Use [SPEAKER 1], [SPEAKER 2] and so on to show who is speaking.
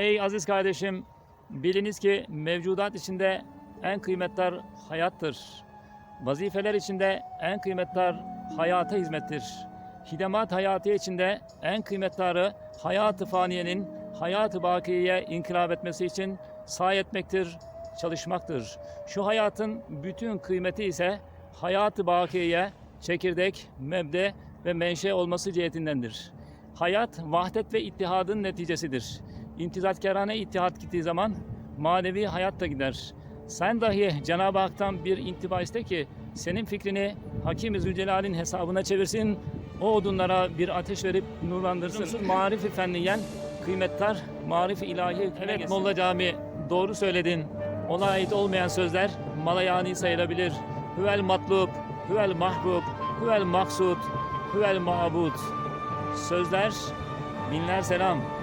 [SPEAKER 1] Ey aziz kardeşim, biliniz ki mevcudat içinde en kıymetli hayattır. Vazifeler içinde en kıymetli hayata hizmettir. Hidemat hayatı içinde en kıymetli hayat-ı faniyenin hayat-ı bakiyeye inkılap etmesi için sahi etmektir, çalışmaktır. Şu hayatın bütün kıymeti ise hayat-ı bakiyeye çekirdek, mebde ve menşe olması cihetindendir. Hayat vahdet ve ittihadın neticesidir. İntizatkarane ittihat gittiği zaman manevi hayat da gider. Sen dahi Cenab-ı Hak'tan bir intiba iste ki senin fikrini Hakim-i Zülcelal'in hesabına çevirsin. O odunlara bir ateş verip nurlandırsın. Marifi fenniyen kıymetler, marifi ilahi. Evet Molla Cami doğru söyledin. Ona ait olmayan sözler malayani sayılabilir. Hüvel matlub, hüvel mahbub, hüvel maksud, hüvel mabud. Sözler binler selam.